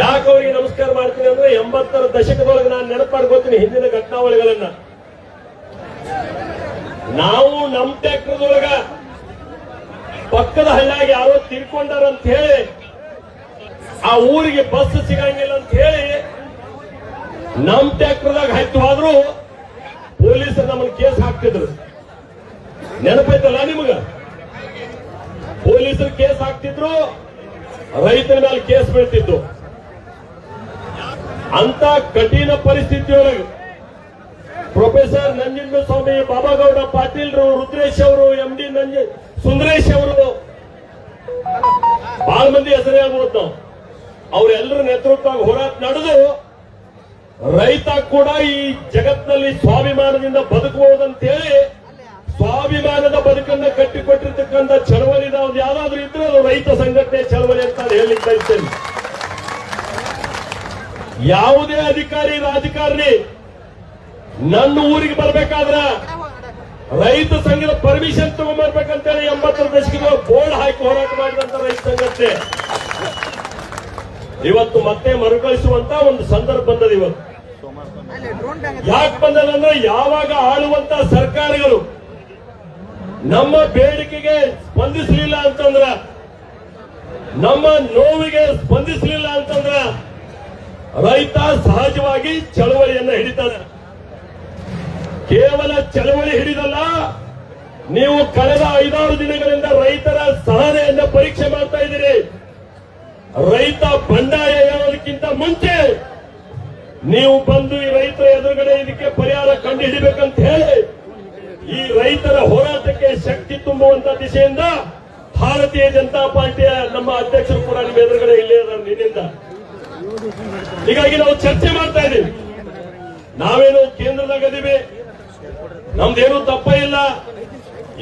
ಯಾಕೆ ಅವರಿಗೆ ನಮಸ್ಕಾರ ಮಾಡ್ತೀನಿ ಅಂದ್ರೆ ಎಂಬತ್ತರ ದಶಕದೊಳಗೆ ನಾನು ನೆನಪು ಮಾಡ್ಕೋತೀನಿ ಹಿಂದಿನ ಘಟನಾವಳಿಗಳನ್ನ. ನಾವು ನಮ್ ಟ್ಯಾಕ್ಟರ್ದೊಳಗ ಪಕ್ಕದ ಹಳ್ಳಿಯಾಗಿ ಯಾರೋ ತಿರ್ಕೊಂಡಾರ ಅಂತ ಹೇಳಿ, ಆ ಊರಿಗೆ ಬಸ್ ಸಿಗಂಗಿಲ್ಲ ಅಂತ ಹೇಳಿ ನಮ್ ಟ್ಯಾಕ್ಟರ್ದಾಗ ಹತ್ತು ಆದ್ರೂ ಪೊಲೀಸರು ನಮ್ಮನ್ನ ಕೇಸ್ ಹಾಕ್ತಿದ್ರು. ನೆನಪೈತಲ್ಲ ನಿಮಗ? ಪೊಲೀಸರು ಕೇಸ್ ಹಾಕ್ತಿದ್ರು ರೈತರ ಮೇಲೆ ಕೇಸ್ ಬೀಳ್ತಿತ್ತು. ಅಂತ ಕಠಿಣ ಪರಿಸ್ಥಿತಿಯೊಳಗೆ ಪ್ರೊಫೆಸರ್ ನಂಜುಂಡ ಸ್ವಾಮಿ ಬಾಬಾಗೌಡ, ಪಾಟೀಲ್ರು, ರುದ್ರೇಶ್ ಅವರು ಎಂ ಡಿ ನಂಜ, ಸುಂದರೇಶ್ ಅವರು ಬಹಳ ಮಂದಿ ಹೆಸರೇ ಆಗ್ಬೋದು ನಾವು ಅವರೆಲ್ಲರ ನೇತೃತ್ವ ಹೋರಾಟ ನಡೆದು ರೈತ ಕೂಡ ಈ ಜಗತ್ತಿನಲ್ಲಿ ಸ್ವಾಭಿಮಾನದಿಂದ ಬದುಕಬಹುದಂತ ಹೇಳಿ ಸ್ವಾಭಿಮಾನದ ಬದುಕನ್ನ ಕಟ್ಟಿಕೊಟ್ಟಿರ್ತಕ್ಕಂಥ ಚಳವಳಿ ನಾವು ಯಾವ್ದಾದ್ರು ಇದ್ರೆ ರೈತ ಸಂಘಟನೆ ಚಳವಳಿ ಅಂತ ಹೇಳಿ ಬಯಸ್ತೇನೆ. ಯಾವುದೇ ಅಧಿಕಾರಿ ರಾಜಕಾರಣಿ ನನ್ನ ಊರಿಗೆ ಬರ್ಬೇಕಾದ್ರ ರೈತ ಸಂಘದ ಪರ್ಮಿಷನ್ ತಗೊಂಡ್ಬರ್ಬೇಕಂತೇಳಿ ಎಂಬತ್ತರ ದಶಕದ ಬೋರ್ಡ್ ಹಾಕಿ ಹೋರಾಟ ಮಾಡಿದಂತ ರೈತ ಸಂಘಟನೆ ಇವತ್ತು ಮತ್ತೆ ಮರುಕಳಿಸುವಂತ ಒಂದು ಸಂದರ್ಭ ಬಂದದ ಇವತ್ತು. ಯಾಕೆ ಬಂದದಂದ್ರೆ ಯಾವಾಗ ಆಳುವಂತ ಸರ್ಕಾರಗಳು ನಮ್ಮ ಬೇಡಿಕೆಗೆ ಸ್ಪಂದಿಸಲಿಲ್ಲ ಅಂತಂದ್ರ, ನಮ್ಮ ನೋವಿಗೆ ಸ್ಪಂದಿಸಲಿಲ್ಲ ಅಂತಂದ್ರ ರೈತ ಸಹಜವಾಗಿ ಚಳವಳಿಯನ್ನ ಹಿಡಿತಾನೆ. ಕೇವಲ ಚಳವಳಿ ಹಿಡಿದಲ್ಲ, ನೀವು ಕಳೆದ ಐದಾರು ದಿನಗಳಿಂದ ರೈತರ ಸಹನೆಯನ್ನ ಪರೀಕ್ಷೆ ಮಾಡ್ತಾ ಇದ್ದೀರಿ. ರೈತ ಬಂಡಾಯ ಹೇಳೋದಕ್ಕಿಂತ ಮುಂಚೆ ನೀವು ಬಂದು ಈ ರೈತರ ಎದುರುಗಡೆ ಇದಕ್ಕೆ ಪರಿಹಾರ ಕಂಡು ಹಿಡಿಬೇಕಂತ ಹೇಳಿ, ಈ ರೈತರ ಹೋರಾಟಕ್ಕೆ ಶಕ್ತಿ ತುಂಬುವಂತ ದಿಶೆಯಿಂದ ಭಾರತೀಯ ಜನತಾ ಪಾರ್ಟಿಯ ನಮ್ಮ ಅಧ್ಯಕ್ಷರು ಕೂಡ ನಿಮ್ಮ ಎದುರುಗಡೆ ಇಲ್ಲೇ ಇದ್ದಾರೆ ನಿನ್ನಿಂದ. ಹೀಗಾಗಿ ನಾವು ಚರ್ಚೆ ಮಾಡ್ತಾ ಇದ್ದೀವಿ. ನಾವೇನು ಕೇಂದ್ರದಾಗ ಅದೀವಿ ನಮ್ದೇನು ತಪ್ಪ ಇಲ್ಲ.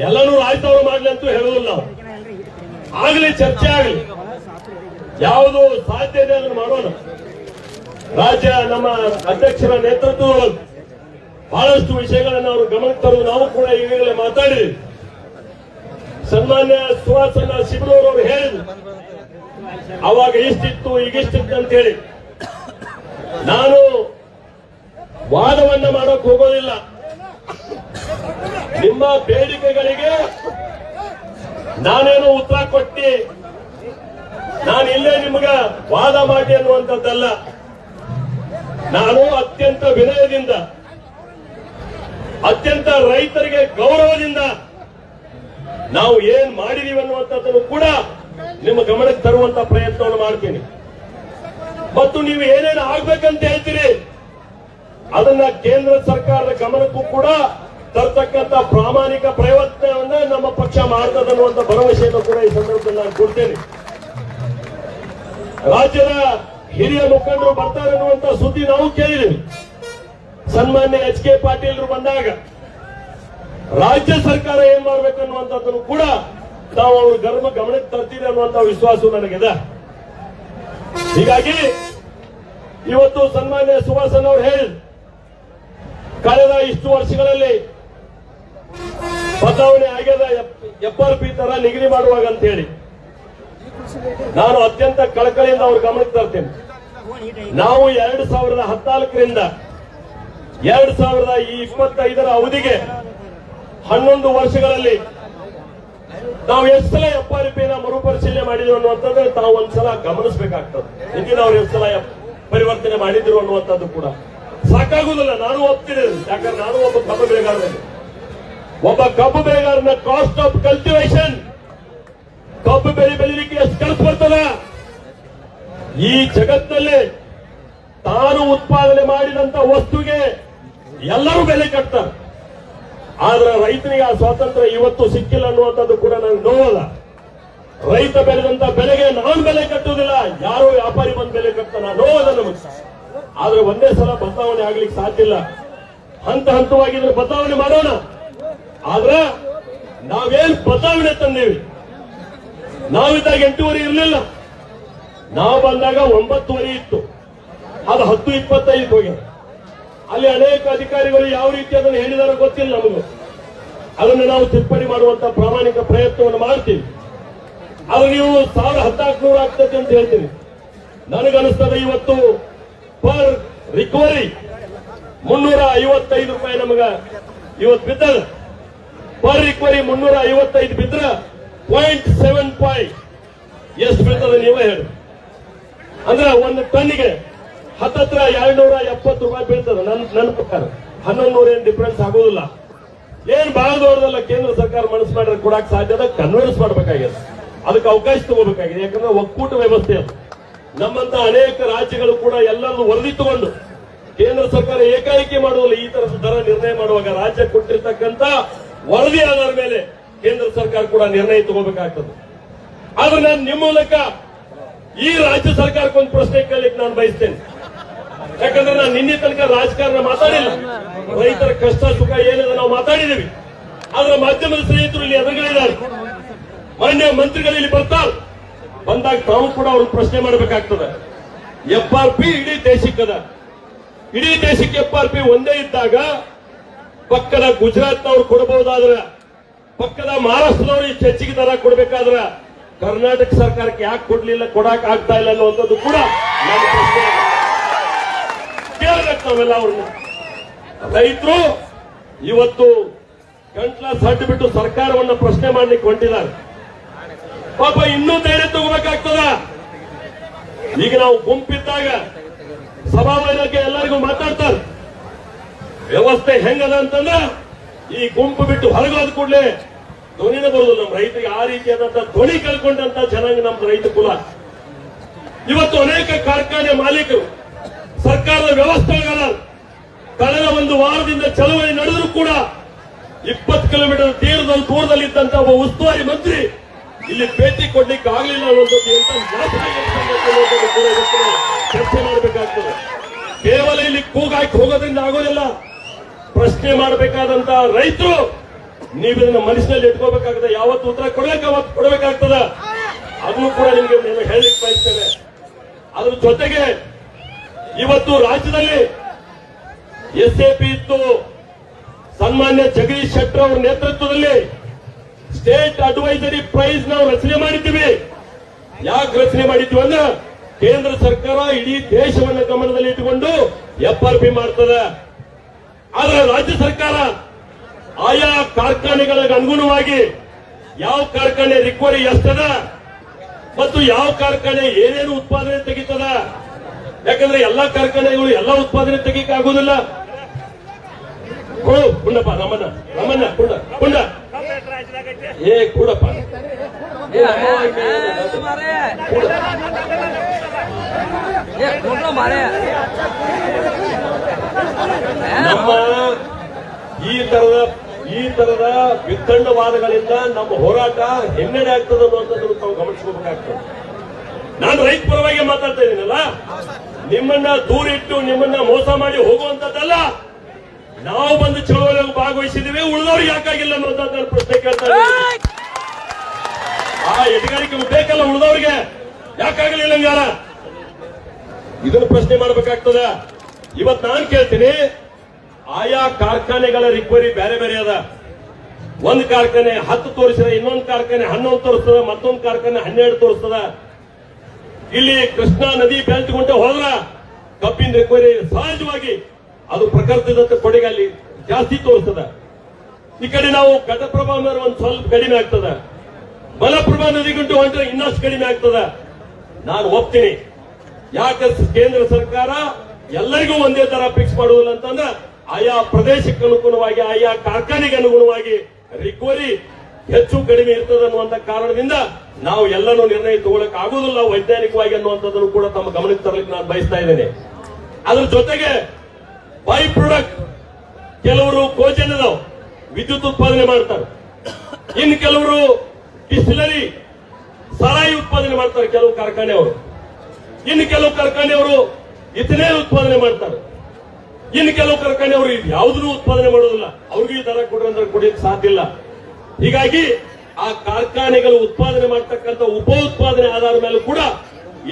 ಎಲ್ಲನೂ ರಾಜ್ಯದವರು ಮಾಡ್ಲಿ ಅಂತೂ ಹೇಳುವುದಿಲ್ಲ ನಾವು ಆಗ್ಲಿ, ಚರ್ಚೆ ಆಗ್ಲಿ. ಯಾವುದು ಸಾಧ್ಯ ಇದೆ ಅದನ್ನು ಮಾಡೋಣ. ರಾಜ್ಯ ನಮ್ಮ ಅಧ್ಯಕ್ಷರ ನೇತೃತ್ವದ ಬಹಳಷ್ಟು ವಿಷಯಗಳನ್ನು ಅವರು ಗಮನಕ್ಕೆ ನಾವು ಕೂಡ ಈಗಾಗಲೇ ಮಾತಾಡಿದ್ವಿ ಸನ್ಮಾನ್ಯ ಸುಹಾಸನ ಶಿಬರೂರ್ ಅವರು ಹೇಳಿದ್ರು. ಅವಾಗ ಇಷ್ಟಿತ್ತು ಈಗಿಷ್ಟಿತ್ತು ಅಂತ ಹೇಳಿ. ನಾನು ವಾದವನ್ನ ಮಾಡೋಕ್ ಹೋಗೋದಿಲ್ಲ. ನಿಮ್ಮ ಬೇಡಿಕೆಗಳಿಗೆ ನಾನೇನು ಉತ್ತರ ಕೊಟ್ಟಿ, ನಾನು ಇಲ್ಲೇ ನಿಮ್ಗ ವಾದ ಮಾಡಿ ಅನ್ನುವಂಥದ್ದಲ್ಲ. ನಾನು ಅತ್ಯಂತ ವಿನಯದಿಂದ, ಅತ್ಯಂತ ರೈತರಿಗೆ ಗೌರವದಿಂದ ನಾವು ಏನ್ ಮಾಡಿದೀವಿ ಅನ್ನುವಂಥದ್ದನ್ನು ಕೂಡ ನಿಮ್ಮ ಗಮನಕ್ಕೆ ತರುವಂತ ಪ್ರಯತ್ನವನ್ನು ಮಾಡ್ತೀನಿ. ಮತ್ತು ನೀವು ಏನೇನು ಆಗ್ಬೇಕಂತ ಹೇಳ್ತೀರಿ, ಅದನ್ನ ಕೇಂದ್ರ ಸರ್ಕಾರದ ಗಮನಕ್ಕೂ ಕೂಡ ತರ್ತಕ್ಕಂತ ಪ್ರಾಮಾಣಿಕ ಪ್ರಯತ್ನವನ್ನ ನಮ್ಮ ಪಕ್ಷ ಅನ್ನುವಂಥ ಭರವಸೆಯನ್ನು ಕೂಡ ಈ ಸಂದರ್ಭದಲ್ಲಿ ನಾನು ಕೊಡ್ತೇನೆ. ರಾಜ್ಯದ ಹಿರಿಯ ಮುಖಂಡರು ಬರ್ತಾರೆ ಅನ್ನುವಂತ ಸುದ್ದಿ ನಾವು ಕೇಳಿದ್ದೀವಿ ಸನ್ಮಾನ್ಯ ಎಚ್ ಕೆ ಪಾಟೀಲ್ರು ಬಂದಾಗ, ರಾಜ್ಯ ಸರ್ಕಾರ ಏನ್ ಮಾಡ್ಬೇಕನ್ನುವಂಥದ್ದನ್ನು ಕೂಡ ತಾವು ಅವ್ರ ಧರ್ಮ ಗಮನಕ್ಕೆ ತರ್ತೀರಿ ಅನ್ನುವಂತ ವಿಶ್ವಾಸ ನನಗಿದೆ. ಹೀಗಾಗಿ ಇವತ್ತು ಸನ್ಮಾನ್ಯ ಸುಭಾಷನ್ ಅವರು ಹೇಳಿ ಕಳೆದ ಇಷ್ಟು ವರ್ಷಗಳಲ್ಲಿ ಬದಲಾವಣೆ ಆಗ್ಯದ ಎಫ್ ಆರ್ ಪಿ ತರ ನಿಗದಿ ಮಾಡುವಾಗ ಅಂತ ಹೇಳಿ ನಾನು ಅತ್ಯಂತ ಕಳಕಳಿಯಿಂದ ಅವ್ರ ಗಮನಕ್ಕೆ ತರ್ತೇನೆ. ನಾವು ಎರಡು ಸಾವಿರದ ಹದಿನಾಲ್ಕರಿಂದ ಎರಡ್ ಸಾವಿರದ ಇಪ್ಪತ್ತೈದರ ಅವಧಿಗೆ ಹನ್ನೊಂದು ವರ್ಷಗಳಲ್ಲಿ ನಾವು ಎಷ್ಟು ಸಲ ಎಫ್ ಆರ್ ಮಾಡಿದ್ರು ಅನ್ನುವಂಥದ್ದು ತಾವು ಒಂದ್ಸಲ ಗಮನಿಸಬೇಕಾಗ್ತದೆ. ಹಿಂದಿನ ಅವ್ರು ಎಷ್ಟು ಸಲ ಪರಿವರ್ತನೆ ಮಾಡಿದ್ರು ಅನ್ನುವಂಥದ್ದು ಕೂಡ. ಸಾಕಾಗುದಿಲ್ಲ, ನಾನು ಒಪ್ತೀನಿ. ಯಾಕಂದ್ರೆ ನಾನು ಒಬ್ಬ ಕಬ್ಬು ಬೆಳೆಗಾರನೇ. ಒಬ್ಬ ಕಬ್ಬು ಬೆಳೆಗಾರನ ಕಾಸ್ಟ್ ಆಫ್ ಕಲ್ಟಿವೇಶನ್ ಕಬ್ಬು ಬೆಳೆ ಬೆಳಿಲಿಕ್ಕೆ ಎಷ್ಟು ಖರ್ಚು ಬರ್ತದ? ಈ ಜಗತ್ತಿನಲ್ಲಿ ತಾನು ಉತ್ಪಾದನೆ ಮಾಡಿದಂತ ವಸ್ತುಗೆ ಎಲ್ಲರೂ ಬೆಲೆ ಕಟ್ತಾರೆ. ಆದ್ರೆ ರೈತನಿಗೆ ಆ ಸ್ವಾತಂತ್ರ್ಯ ಇವತ್ತು ಸಿಕ್ಕಿಲ್ಲ ಅನ್ನುವಂಥದ್ದು ಕೂಡ ನನಗೆ ನೋವಲ್ಲ. ರೈತ ಬೆಳೆದಂತ ಬೆಲೆಗೆ ನಾನು ಬೆಲೆ ಕಟ್ಟುವುದಿಲ್ಲ, ಯಾರೋ ವ್ಯಾಪಾರಿ ಬಂದ ಬೆಲೆ ಕಟ್ತಾನ, ನೋವಲ್ಲ ನಮಗೆ. ಆದ್ರೆ ಒಂದೇ ಸಲ ಬದಲಾವಣೆ ಆಗ್ಲಿಕ್ಕೆ ಸಾಧ್ಯ ಇಲ್ಲ. ಹಂತ ಹಂತವಾಗಿ ಬದಲಾವಣೆ ಮಾಡೋಣ. ಆದ್ರೆ ನಾವೇನ್ ಬದಲಾವಣೆ ತಂದೇವಿ? ನಾವಿದ್ದಾಗ ಎಂಟೂವರೆ ಇರಲಿಲ್ಲ. ನಾವು ಬಂದಾಗ ಒಂಬತ್ತುವರೆ ಇತ್ತು. ಅದು ಹತ್ತು ಇಪ್ಪತ್ತೈದು ಹೋಗಿದೆ. ಅಲ್ಲಿ ಅನೇಕ ಅಧಿಕಾರಿಗಳು ಯಾವ ರೀತಿ ಅದನ್ನು ಹೇಳಿದಾರೋ ಗೊತ್ತಿಲ್ಲ ನಮಗೂ. ಅದನ್ನು ನಾವು ತಿದ್ದುಪಡಿ ಮಾಡುವಂತ ಪ್ರಾಮಾಣಿಕ ಪ್ರಯತ್ನವನ್ನು ಮಾಡ್ತೀವಿ. ಅದು ನೀವು ಸಾವಿರ ಹದಿನಾಲ್ಕು ನೂರು ಆಗ್ತದೆ ಅಂತ ಹೇಳ್ತೀರಿ ನನಗನಿಸ್ತದೆ ಇವತ್ತು ಪರ್ ರಿಕವರಿ ಮುನ್ನೂರ ಐವತ್ತೈದು ರೂಪಾಯಿ ನಮಗ ಇವತ್ತು ಬಿದ್ದದ. ಪರ್ ರಿಕವರಿ ಮುನ್ನೂರ ಐವತ್ತೈದು ಬಿದ್ರ ಪಾಯಿಂಟ್ ಸೆವೆನ್ ಪಾಯಿಂಟ್ ಎಷ್ಟು ಬೀಳ್ತದೆ ನೀವೇ ಹೇಳಿ ಅಂದ್ರೆ ಒಂದು ಟನ್ನಿಗೆ ಹತ್ತತ್ರ ಎರಡ್ನೂರ ಎಪ್ಪತ್ತು ರೂಪಾಯಿ ಬೀಳ್ತದೆ ನನ್ನ ನನ್ನ ಪ್ರಕಾರ. ಹನ್ನೊಂದು ನೂರ ಏನ್ ಡಿಫ್ರೆನ್ಸ್ ಆಗೋದಿಲ್ಲ. ಏನ್ ಬಹಳ ದೊಡ್ಡದಲ್ಲ, ಕೇಂದ್ರ ಸರ್ಕಾರ ಮನಸ್ಸು ಮಾಡಿದ್ರೆ ಕೊಡಕ್ ಸಾಧ್ಯದ ಕನ್ವರ್ಸ್ ಮಾಡ್ಬೇಕಾಗಿದೆ. ಅದಕ್ಕೆ ಅವಕಾಶ ತಗೋಬೇಕಾಗಿದೆ. ಯಾಕಂದ್ರೆ ಒಕ್ಕೂಟ ವ್ಯವಸ್ಥೆ ಅದು. ನಮ್ಮಂತ ಅನೇಕ ರಾಜ್ಯಗಳು ಕೂಡ ಎಲ್ಲರನ್ನು ವರದಿ ತಗೊಂಡು ಕೇಂದ್ರ ಸರ್ಕಾರ ಏಕಾಏಕಿ ಮಾಡುವಲ್ಲ ಈ ತರದ ದರ ನಿರ್ಣಯ ಮಾಡುವಾಗ ರಾಜ್ಯ ಕೊಟ್ಟಿರ್ತಕ್ಕಂತ ವರದಿ ಆಧಾರ ಮೇಲೆ ಕೇಂದ್ರ ಸರ್ಕಾರ ಕೂಡ ನಿರ್ಣಯ ತಗೋಬೇಕಾಗ್ತದೆ. ಆದ್ರೆ ನಾನು ನಿಮ್ಮ ಮೂಲಕ ಈ ರಾಜ್ಯ ಸರ್ಕಾರಕ್ಕೊಂದು ಪ್ರಶ್ನೆ ಕೇಳಲಿಕ್ಕೆ ನಾನು ಬಯಸ್ತೇನೆ. ಯಾಕಂದ್ರೆ ನಾನು ನಿನ್ನೆ ತನಕ ರಾಜಕಾರಣ ಮಾತಾಡಿಲ್ಲ. ರೈತರ ಕಷ್ಟ, ಸುಖ, ಏನಿದೆ ನಾವು ಮಾತಾಡಿದೀವಿ ಆದ್ರೆ ಮಾಧ್ಯಮದ ಸ್ನೇಹಿತರು ಇಲ್ಲಿ ಎದುರುಗಳಿದ್ದಾರೆ. ಮಾನ್ಯ ಮಂತ್ರಿಗಳು ಇಲ್ಲಿ ಬರ್ತಾರೆ. ಬಂದಾಗ ತಾವು ಕೂಡ ಅವ್ರನ್ನ ಪ್ರಶ್ನೆ ಮಾಡಬೇಕಾಗ್ತದೆ. ಎಫ್ ಆರ್ ಪಿ ಇಡೀ ದೇಶಕ್ಕದ ಇಡೀ ದೇಶಕ್ಕೆ ಎಫ್ ಆರ್ ಪಿ ಒಂದೇ ಇದ್ದಾಗ ಪಕ್ಕದ ಗುಜರಾತ್ನವ್ರು ಕೊಡಬಹುದಾದ್ರೆ ಪಕ್ಕದ ಮಹಾರಾಷ್ಟ್ರದವ್ರು ಹೆಚ್ಚಿಗೆ ದರ ಕೊಡ್ಬೇಕಾದ್ರ ಕರ್ನಾಟಕ ಸರ್ಕಾರಕ್ಕೆ ಯಾಕೆ ಕೊಡ್ಲಿಲ್ಲ ಕೊಡಕ್ ಆಗ್ತಾ ಇಲ್ಲ ಅನ್ನುವಂಥದ್ದು ಕೂಡ ನನ್ನ ಪ್ರಶ್ನೆ. ನಾವೆಲ್ಲ ಅವ್ರನ್ನ. ರೈತರು ಇವತ್ತು ಗಂಟ್ಲ ಸಡ್ಡು ಬಿಟ್ಟು ಸರ್ಕಾರವನ್ನ ಪ್ರಶ್ನೆ ಮಾಡ್ಲಿಕ್ಕೆ ಹೊಂಟಿದ್ದಾರೆ. ಪಾಪ ಇನ್ನೂ ಧೈರ್ಯ ತಗೋಬೇಕಾಗ್ತದ? ಈಗ ನಾವು ಗುಂಪಿದ್ದಾಗ ಸಭಾಮಂಡಲಕ್ಕೆ ಎಲ್ಲರಿಗೂ ಮಾತಾಡ್ತಾರೆ. ವ್ಯವಸ್ಥೆ ಹೆಂಗದ ಅಂತಂದ್ರ ಈ ಗುಂಪು ಬಿಟ್ಟು ಹೊರಗೋದ ಕೂಡಲೇ ಧ್ವನಿನೇ ಬರುದಿಲ್ಲ ನಮ್ಮ ರೈತರಿಗೆ. ಆ ರೀತಿಯಾದಂತ ಧ್ವನಿ ಕಳ್ಕೊಂಡಂತ ಜನಾಂಗ ನಮ್ಮ ರೈತ ಕುಲ. ಇವತ್ತು ಅನೇಕ ಕಾರ್ಖಾನೆ ಮಾಲೀಕರು ಸರ್ಕಾರದ ವ್ಯವಸ್ಥೆಗಳ ಕಳೆದ ಒಂದು ವಾರದಿಂದ ಚಳವಳಿ ನಡೆದರೂ ಕೂಡ ಇಪ್ಪತ್ತು ಕಿಲೋಮೀಟರ್ ತೀರದ ದೂರದಲ್ಲಿ ಇದ್ದಂತ ಒಬ್ಬ ಉಸ್ತುವಾರಿ ಮಂತ್ರಿ ಇಲ್ಲಿ ಭೇಟಿ ಕೊಡ್ಲಿಕ್ಕೆ ಆಗಲಿಲ್ಲ ಅನ್ನೋದಕ್ಕೆ ಎಂತ ಚರ್ಚೆ ಮಾಡಬೇಕಾಗ್ತದೆ. ಕೇವಲ ಇಲ್ಲಿ ಕೂಗಾಕಿ ಹೋಗೋದ್ರಿಂದ ಆಗೋದಿಲ್ಲ. ಪ್ರಶ್ನೆ ಮಾಡಬೇಕಾದಂತ ರೈತರು ನೀವು ಇದನ್ನ ಮನಸ್ಸಿನಲ್ಲಿ ಇಟ್ಕೋಬೇಕಾಗ್ತದೆ. ಯಾವತ್ತು ಉತ್ತರ ಕೊಡ್ಬೇಕು ಅವತ್ತು ಕೊಡಬೇಕಾಗ್ತದ. ಅದನ್ನು ಕೂಡ ನಿಮಗೆ ಹೇಳಲಿಕ್ಕೆ ಬಯಸ್ತೇನೆ. ಅದ್ರ ಜೊತೆಗೆ ಇವತ್ತು ರಾಜ್ಯದಲ್ಲಿ ಎಸ್ ಎ ಪಿ ಇತ್ತು. ಸನ್ಮಾನ್ಯ ಜಗದೀಶ್ ಶೆಟ್ಟರ್ ಅವರ ನೇತೃತ್ವದಲ್ಲಿ ಸ್ಟೇಟ್ ಅಡ್ವೈಸರಿ ಪ್ರೈಸ್ ನಾವು ರಚನೆ ಮಾಡಿದ್ದೀವಿ. ಯಾಕೆ ರಚನೆ ಮಾಡಿದ್ವಿ ಅಂದ್ರೆ ಕೇಂದ್ರ ಸರ್ಕಾರ ಇಡೀ ದೇಶವನ್ನು ಗಮನದಲ್ಲಿ ಇಟ್ಟುಕೊಂಡು ಎಫ್ ಆರ್ ಪಿ ಮಾಡ್ತದೆ. ಆದ್ರೆ ರಾಜ್ಯ ಸರ್ಕಾರ ಆಯಾ ಕಾರ್ಖಾನೆಗಳಿಗೆ ಅನುಗುಣವಾಗಿ ಯಾವ ಕಾರ್ಖಾನೆ ರಿಕ್ವರಿ ಎಷ್ಟದ ಮತ್ತು ಯಾವ ಕಾರ್ಖಾನೆ ಏನೇನು ಉತ್ಪಾದನೆ ತೆಗಿತದ ಯಾಕಂದ್ರೆ ಎಲ್ಲಾ ಕಾರ್ಖಾನೆಗಳು ಎಲ್ಲಾ ಉತ್ಪಾದನೆ ತೆಗಿಕ್ ಆಗುದಿಲ್ಲ ಕೊಡು ಕುಂಡಪ್ಪ ನಮ್ಮನ್ನ ನಮ್ಮನ್ನ ಕುಂಡ ಕುಂಡ ಏ ಕೂಡಪ್ಪ ನಮ್ಮ ಈ ತರದ ಈ ತರದ ವಿತ್ತಂಡವಾದಗಳಿಂದ ನಮ್ಮ ಹೋರಾಟ ಹಿನ್ನಡೆ ಆಗ್ತದೆ ನಾವು ತಾವು ಗಮನಿಸ್ಕೋಬೇಕಾಗ್ತದೆ ನಾನು ರೈತ ಪರವಾಗಿ ಮಾತಾಡ್ತಾ ಇದ್ದೀನಲ್ಲ? ನಿಮ್ಮನ್ನ ದೂರಿಟ್ಟು ನಿಮ್ಮನ್ನ ಮೋಸ ಮಾಡಿ ಹೋಗುವಂತದ್ದಲ್ಲ ನಾವು ಬಂದು ಚಳವಳಿ ಭಾಗವಹಿಸಿದೀವಿ ಉಳಿದವ್ರು ಯಾಕಾಗಿಲ್ಲ ಅನ್ನೋದನ್ನ ನಾನು ಪ್ರಶ್ನೆ ಕೇಳ್ತಾರೆ ಆ ಎದುಗಾರಿಕೆ ಬೇಕಲ್ಲ ಉಳಿದವ್ರಿಗೆ? ಯಾಕಾಗಲಿಲ್ಲ ಹಂಗಾರ ಇದನ್ನ ಪ್ರಶ್ನೆ ಮಾಡ್ಬೇಕಾಗ್ತದ. ಇವತ್ ನಾನು ಕೇಳ್ತೀನಿ, ಆಯಾ ಕಾರ್ಖಾನೆಗಳ ರಿಕ್ವರಿ ಬೇರೆ ಬೇರೆ ಅದ. ಒಂದ್ ಕಾರ್ಖಾನೆ ಹತ್ತು ತೋರಿಸಿದ ಇನ್ನೊಂದು ಕಾರ್ಖಾನೆ ಹನ್ನೊಂದು ತೋರಿಸ್ತದ, ಮತ್ತೊಂದು ಕಾರ್ಖಾನೆ ಹನ್ನೆರಡು ತೋರಿಸ್ತದ. ಇಲ್ಲಿ ಕೃಷ್ಣಾ ನದಿ ಬೆಳ್ತುಕೊಂಡೆ ಹೋದ್ರ ಕಬ್ಬಿನ ರಿಕ್ವರಿ ಸಹಜವಾಗಿ ಅದು ಪ್ರಕೃತಿದತ್ತ ಕೊಡುಗೆ ಅಲ್ಲಿ ಜಾಸ್ತಿ ತೋರಿಸ್ತದ. ಈ ಕಡೆ ನಾವು ಘಟಪ್ರಭಾ ಅಂದ್ರೆ ಒಂದು ಸ್ವಲ್ಪ ಕಡಿಮೆ ಆಗ್ತದ. ಮಲಪ್ರಭಾ ನದಿಗುಂಟು ಹೊಂಟ್ರೆ ಇನ್ನಷ್ಟು ಕಡಿಮೆ ಆಗ್ತದ. ನಾನು ಒಪ್ತೀನಿ. ಯಾಕೆ ಕೇಂದ್ರ ಸರ್ಕಾರ ಎಲ್ಲರಿಗೂ ಒಂದೇ ತರ ಫಿಕ್ಸ್ ಮಾಡುವುದಿಲ್ಲ ಅಂತಂದ್ರೆ ಆಯಾ ಪ್ರದೇಶಕ್ಕೆ ಅನುಗುಣವಾಗಿ, ಆಯಾ ಕಾರ್ಖಾನೆಗೆ ಅನುಗುಣವಾಗಿ ರಿಕ್ವರಿ ಹೆಚ್ಚು ಕಡಿಮೆ ಇರ್ತದೆ ಅನ್ನುವಂತ ಕಾರಣದಿಂದ ನಾವು ಎಲ್ಲನೂ ನಿರ್ಣಯ ತಗೊಳಕ್ ಆಗುದಿಲ್ಲ ವೈಜ್ಞಾನಿಕವಾಗಿ ಅನ್ನುವಂಥದ್ದನ್ನು ಕೂಡ ತಮ್ಮ ಗಮನಕ್ಕೆ ತರಲಿಕ್ಕೆ ನಾನು ಬಯಸ್ತಾ ಇದ್ದೇನೆ. ಅದ್ರ ಜೊತೆಗೆ ಬೈ ಪ್ರೊಡಕ್ಟ್ ಕೆಲವರು ಕೋಚನದ ವಿದ್ಯುತ್ ಉತ್ಪಾದನೆ ಮಾಡ್ತಾರೆ. ಇನ್ನು ಕೆಲವರು ಡಿಸ್ಟಿಲರಿ ಸರಾಯಿ ಉತ್ಪಾದನೆ ಮಾಡ್ತಾರೆ ಕೆಲವು ಕಾರ್ಖಾನೆಯವರು. ಇನ್ನು ಕೆಲವು ಕಾರ್ಖಾನೆಯವರು ಇತನೇ ಉತ್ಪಾದನೆ ಮಾಡ್ತಾರೆ. ಇನ್ನು ಕೆಲವು ಕಾರ್ಖಾನೆಯವರು ಯಾವುದನ್ನು ಉತ್ಪಾದನೆ ಮಾಡೋದಿಲ್ಲ ಅವ್ರಿಗೆ ಈ ದರ ಕೊಡ್ರಿ ಅಂದ್ರೆ ಕೊಡಲಿಕ್ಕೆ ಸಾಧ್ಯ ಇಲ್ಲ. ಹೀಗಾಗಿ ಆ ಕಾರ್ಖಾನೆಗಳು ಉತ್ಪಾದನೆ ಮಾಡ್ತಕ್ಕಂಥ ಉಪ ಉತ್ಪಾದನೆ ಆಧಾರದ ಮೇಲೆ ಕೂಡ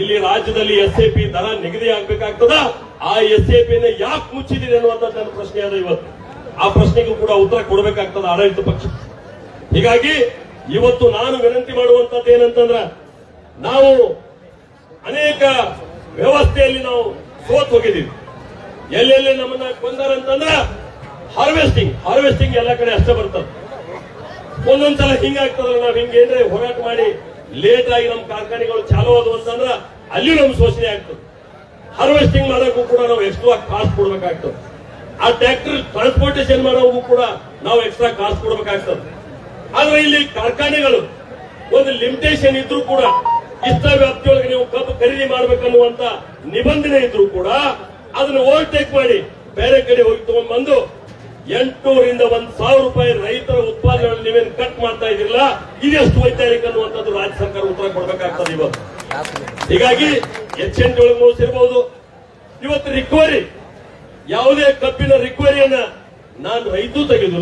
ಇಲ್ಲಿ ರಾಜ್ಯದಲ್ಲಿ ಎಸ್ ಎ ಪಿ ದರ ನಿಗದಿ ಆಗ್ಬೇಕಾಗ್ತದ. ಆ ಎಸ್ ಎ ಪಿನ ಯಾಕೆ ಮುಚ್ಚಿದೀರಿ ಅನ್ನುವಂಥದ್ದು ನನ್ನ ಪ್ರಶ್ನೆ ಅದ ಇವತ್ತು. ಆ ಪ್ರಶ್ನೆಗೂ ಕೂಡ ಉತ್ತರ ಕೊಡಬೇಕಾಗ್ತದ ಆಡಳಿತ ಪಕ್ಷ. ಹೀಗಾಗಿ ಇವತ್ತು ನಾನು ವಿನಂತಿ ಮಾಡುವಂತದ್ದು ಏನಂತಂದ್ರ, ನಾವು ಅನೇಕ ವ್ಯವಸ್ಥೆಯಲ್ಲಿ ನಾವು ಸೋತ್ ಹೋಗಿದ್ದೀವಿ. ಎಲ್ಲೆಲ್ಲಿ ನಮ್ಮನ್ನ ಕೊಂದಾರಂತಂದ್ರ ಹಾರ್ವೆಸ್ಟಿಂಗ್ ಹಾರ್ವೆಸ್ಟಿಂಗ್ ಎಲ್ಲ ಕಡೆ ಅಷ್ಟೇ ಬರ್ತದೆ. ಒಂದೊಂದ್ಸಲ ಹಿಂಗಾಗ್ತದಲ್ಲ ನಾವು ಹಿಂಗೆ ಏನ್ರೆ ಹೋರಾಟ ಮಾಡಿ ಲೇಟ್ ಆಗಿ ನಮ್ಮ ಕಾರ್ಖಾನೆಗಳು ಚಾಲು ಆದವು ಅಂತಂದ್ರ ಅಲ್ಲಿ ನಮ್ಮ ಶೋಷಣೆ ಆಗ್ತದೆ. ಹಾರ್ವೆಸ್ಟಿಂಗ್ ಮಾಡೋಕ್ಕೂ ಕೂಡ ನಾವು ಎಕ್ಸ್ಟ್ರಾ ಕಾಸ್ಟ್ ಕೊಡ್ಬೇಕಾಗ್ತದೆ. ಆ ಟ್ರ್ಯಾಕ್ಟರ್ ಟ್ರಾನ್ಸ್ಪೋರ್ಟೇಷನ್ ಮಾಡೋಕ್ಕೂ ಕೂಡ ನಾವು ಎಕ್ಸ್ಟ್ರಾ ಕಾಸ್ಟ್ ಕೊಡ್ಬೇಕಾಗ್ತದೆ. ಆದ್ರೆ ಇಲ್ಲಿ ಕಾರ್ಖಾನೆಗಳು ಒಂದು ಲಿಮಿಟೇಷನ್ ಇದ್ರೂ ಕೂಡ ಇಷ್ಟ ವ್ಯಾಪ್ತಿಯೊಳಗೆ ನೀವು ಕಬ್ಬು ಖರೀದಿ ಮಾಡ್ಬೇಕನ್ನುವಂತ ನಿಬಂಧನೆ ಇದ್ರೂ ಕೂಡ ಅದನ್ನ ಓವರ್ಟೇಕ್ ಮಾಡಿ ಬೇರೆ ಕಡೆ ಹೋಗಿ ತಗೊಂಡ್ಬಂದು ಎಂಟುನೂರಿಂದ ಒಂದ್ ಸಾವಿರ ರೂಪಾಯಿ ರೈತರ ಉತ್ಪಾದನೆಗಳನ್ನು ನೀವೇನು ಕಟ್ ಮಾಡ್ತಾ ಇದಿರಲ್ಲ ಇದೆಷ್ಟು ವೈಚಾರಿಕ ಅನ್ನುವಂಥದ್ದು ರಾಜ್ಯ ಸರ್ಕಾರ ಉತ್ತರ ಕೊಡ್ಬೇಕಾಗ್ತದೆ ಇವತ್ತು. ಹೀಗಾಗಿ ಎಚ್ ಎನ್ ಮೂರು ಮೋಸಿರ್ಬಹುದು ಇವತ್ತು ರಿಕ್ವರಿ ಯಾವುದೇ ಕಬ್ಬಿನ ರಿಕವರಿಯನ್ನ ನಾನು ರೈತರು ತೆಗೆದು